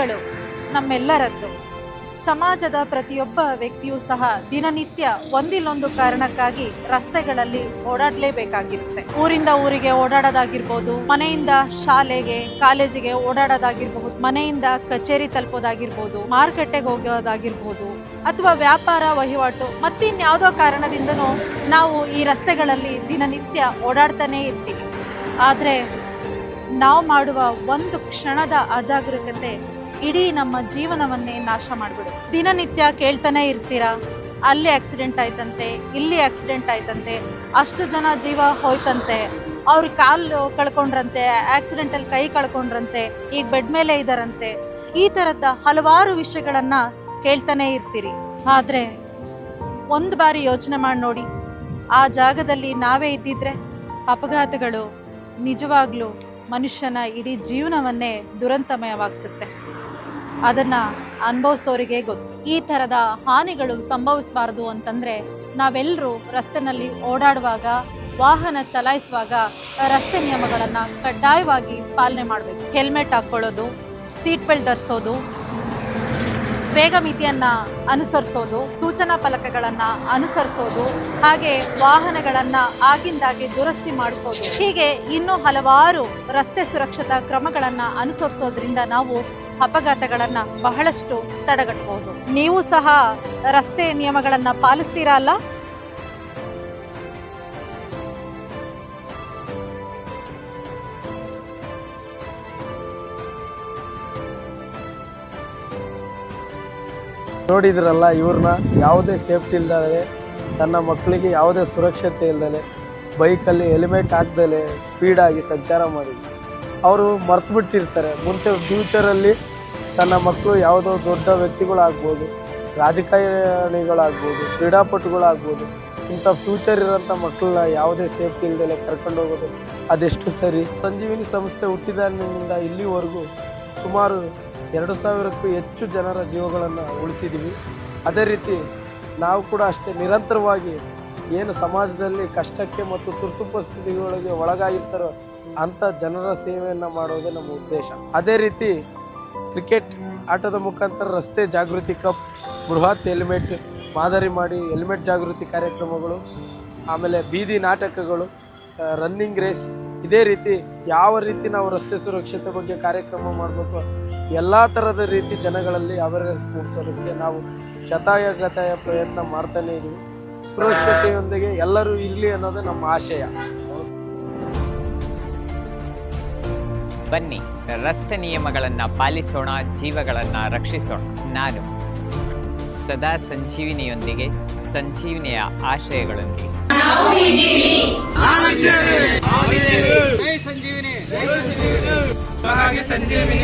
ರಸ್ತೆಗಳು ನಮ್ಮೆಲ್ಲರದ್ದು. ಸಮಾಜದ ಪ್ರತಿಯೊಬ್ಬ ವ್ಯಕ್ತಿಯೂ ಸಹ ದಿನನಿತ್ಯ ಒಂದಿಲ್ಲೊಂದು ಕಾರಣಕ್ಕಾಗಿ ರಸ್ತೆಗಳಲ್ಲಿ ಓಡಾಡಲೇಬೇಕಾಗಿರುತ್ತೆ. ಊರಿಂದ ಊರಿಗೆ ಓಡಾಡೋದಾಗಿರ್ಬೋದು, ಮನೆಯಿಂದ ಶಾಲೆಗೆ, ಕಾಲೇಜಿಗೆ ಓಡಾಡೋದಾಗಿರ್ಬಹುದು, ಮನೆಯಿಂದ ಕಚೇರಿ ತಲುಪೋದಾಗಿರ್ಬೋದು, ಮಾರುಕಟ್ಟೆಗೆ ಹೋಗೋದಾಗಿರ್ಬೋದು, ಅಥವಾ ವ್ಯಾಪಾರ ವಹಿವಾಟು ಮತ್ತಿನ್ಯಾವುದೋ ಕಾರಣದಿಂದನೂ ನಾವು ಈ ರಸ್ತೆಗಳಲ್ಲಿ ದಿನನಿತ್ಯ ಓಡಾಡ್ತಾನೇ ಇರ್ತೀವಿ. ಆದರೆ ನಾವು ಮಾಡುವ ಒಂದು ಕ್ಷಣದ ಅಜಾಗರೂಕತೆ ಇಡೀ ನಮ್ಮ ಜೀವನವನ್ನೇ ನಾಶ ಮಾಡಿಬಿಡು. ದಿನನಿತ್ಯ ಕೇಳ್ತಾನೆ ಇರ್ತೀರಾ? ಅಲ್ಲಿ ಆಕ್ಸಿಡೆಂಟ್ ಆಯ್ತಂತೆ, ಇಲ್ಲಿ ಆಕ್ಸಿಡೆಂಟ್ ಆಯ್ತಂತೆ, ಅಷ್ಟು ಜನ ಜೀವ ಹೋಯ್ತಂತೆ. ಅವ್ರ ಕಾಲು ಕಳ್ಕೊಂಡ್ರಂತೆ ಆಕ್ಸಿಡೆಂಟಲ್ಲಿ ಕೈ ಕಳ್ಕೊಂಡ್ರಂತೆ, ಈಗ ಬೆಡ್ ಮೇಲೆ ಇದ್ದಾರಂತೆ ಈ ಥರದ ಹಲವಾರು ವಿಷಯಗಳನ್ನ ಕೇಳ್ತಾನೆ ಇರ್ತೀರಿ. ಆದರೆ, ಒಂದು ಬಾರಿ ಯೋಚನೆ ಮಾಡಿ ನೋಡಿ. ಆ ಜಾಗದಲ್ಲಿ ನಾವೇ ಇದ್ದಿದ್ರೆ ಅಪಘಾತಗಳು ನಿಜವಾಗ್ಲೂ ಮನುಷ್ಯನ ಇಡೀ ಜೀವನವನ್ನೇ ದುರಂತಮಯವಾಗಿಸುತ್ತೆ. ಅದನ್ನ ಅನುಭವಿಸ್ತವರಿಗೆ ಗೊತ್ತು. ಈ ಥರದ ಹಾನಿಗಳು ಸಂಭವಿಸಬಾರದು ಅಂತಂದ್ರೆ ನಾವೆಲ್ಲರೂ ರಸ್ತೆನಲ್ಲಿ ಓಡಾಡುವಾಗ, ವಾಹನ ಚಲಾಯಿಸುವಾಗ ರಸ್ತೆ ನಿಯಮಗಳನ್ನು ಕಡ್ಡಾಯವಾಗಿ ಪಾಲನೆ ಮಾಡಬೇಕು. ಹೆಲ್ಮೆಟ್ ಹಾಕ್ಕೊಳ್ಳೋದು, ಸೀಟ್ ಬೆಲ್ಟ್ ಧರಿಸೋದು, ವೇಗ ಮಿತಿಯನ್ನ ಅನುಸರಿಸೋದು, ಸೂಚನಾ ಫಲಕಗಳನ್ನ ಅನುಸರಿಸೋದು, ಹಾಗೆ ವಾಹನಗಳನ್ನ ಆಗಿಂದಾಗೆ ದುರಸ್ತಿ ಮಾಡಿಸೋದು. ಹೀಗೆ ಇನ್ನೂ ಹಲವಾರು ರಸ್ತೆ ಸುರಕ್ಷತಾ ಕ್ರಮಗಳನ್ನ ಅನುಸರಿಸೋದ್ರಿಂದ ನಾವು ಅಪಘಾತಗಳನ್ನ ಬಹಳಷ್ಟು ತಡೆಗಟ್ಟಬಹುದು ನೀವು ಸಹ ರಸ್ತೆ ನಿಯಮಗಳನ್ನ ಪಾಲಿಸ್ತೀರಾ ಅಲ್ಲ? ನೋಡಿದ್ರಲ್ಲ ಇವ್ರನ್ನ ಯಾವುದೇ ಸೇಫ್ಟಿ ಇಲ್ದಲೆ ತನ್ನ ಮಕ್ಕಳಿಗೆ ಯಾವುದೇ ಸುರಕ್ಷತೆ ಇಲ್ದಲೆ ಬೈಕಲ್ಲಿ ಹೆಲ್ಮೆಟ್ ಹಾಕ್ದಲೆ ಸ್ಪೀಡಾಗಿ ಸಂಚಾರ ಮಾಡಿ ಅವರು ಮರ್ತು ಬಿಟ್ಟಿರ್ತಾರೆ ಮುಂದೆ ಫ್ಯೂಚರಲ್ಲಿ ತನ್ನ ಮಕ್ಕಳು ಯಾವುದೋ ದೊಡ್ಡ ವ್ಯಕ್ತಿಗಳಾಗ್ಬೋದು, ರಾಜಕಾರಣಿಗಳಾಗ್ಬೋದು, ಕ್ರೀಡಾಪಟುಗಳಾಗ್ಬೋದು, ಇಂಥ ಫ್ಯೂಚರ್ ಇರೋಂಥ ಮಕ್ಕಳನ್ನ ಯಾವುದೇ ಸೇಫ್ಟಿ ಇಲ್ಲದೆ ಕರ್ಕೊಂಡು ಹೋಗೋದು ಅದೆಷ್ಟು ಸರಿ? ಸಂಜೀವಿನಿ ಸಂಸ್ಥೆ ಹುಟ್ಟಿದಾಗಿನಿಂದ ಇಲ್ಲಿವರೆಗೂ ಸುಮಾರು ಎರಡು ಸಾವಿರಕ್ಕೂ ಹೆಚ್ಚು ಜನರ ಜೀವಗಳನ್ನು ಉಳಿಸಿದ್ದೀವಿ ಅದೇ ರೀತಿ ನಾವು ಕೂಡ ಅಷ್ಟೇ ನಿರಂತರವಾಗಿ ಏನು ಸಮಾಜದಲ್ಲಿ ಕಷ್ಟಕ್ಕೆ ಮತ್ತು ತುರ್ತು ಪರಿಸ್ಥಿತಿಗಳಿಗೆ ಒಳಗಾಗಿರ್ತಾರೋ ಅಂಥ ಜನರ ಸೇವೆಯನ್ನು ಮಾಡೋದೇ ನಮ್ಮ ಉದ್ದೇಶ. ಅದೇ ರೀತಿ ಕ್ರಿಕೆಟ್ ಆಟದ ಮುಖಾಂತರ ರಸ್ತೆ ಜಾಗೃತಿ ಕಪ್, ಬೃಹತ್ ಹೆಲ್ಮೆಟ್, ಮಾದರಿ ಮಾಡಿ ಹೆಲ್ಮೆಟ್ ಜಾಗೃತಿ ಕಾರ್ಯಕ್ರಮಗಳು, ಆಮೇಲೆ ಬೀದಿ ನಾಟಕಗಳು ರನ್ನಿಂಗ್ ರೇಸ್ ಇದೇ ರೀತಿ ಯಾವ ರೀತಿ ನಾವು ರಸ್ತೆ ಸುರಕ್ಷತೆ ಬಗ್ಗೆ ಕಾರ್ಯಕ್ರಮ ಮಾಡಬೇಕು, ಎಲ್ಲ ಥರದ ರೀತಿ ಜನಗಳಲ್ಲಿ ಅವೇರ್ನೆಸ್ ಮೂಡಿಸೋದಕ್ಕೆ ನಾವು ಶತಾಯಗತಾಯ ಪ್ರಯತ್ನ ಮಾಡ್ತಾನೇ ಇದ್ದೀವಿ ಸುರಕ್ಷತೆಯೊಂದಿಗೆ ಎಲ್ಲರೂ ಇರಲಿ ಅನ್ನೋದು ನಮ್ಮ ಆಶಯ. ಬನ್ನಿ ರಸ್ತೆ ನಿಯಮಗಳನ್ನು ಪಾಲಿಸೋಣ ಜೀವಗಳನ್ನು ರಕ್ಷಿಸೋಣ. ನಾನು ಸದಾ ಸಂಜೀವಿನಿಯೊಂದಿಗೆ ಸಂಜೀವಿನಿಯ ಆಶಯಗಳೊಂದಿಗೆ. ಸಂಜೀವಿನಿ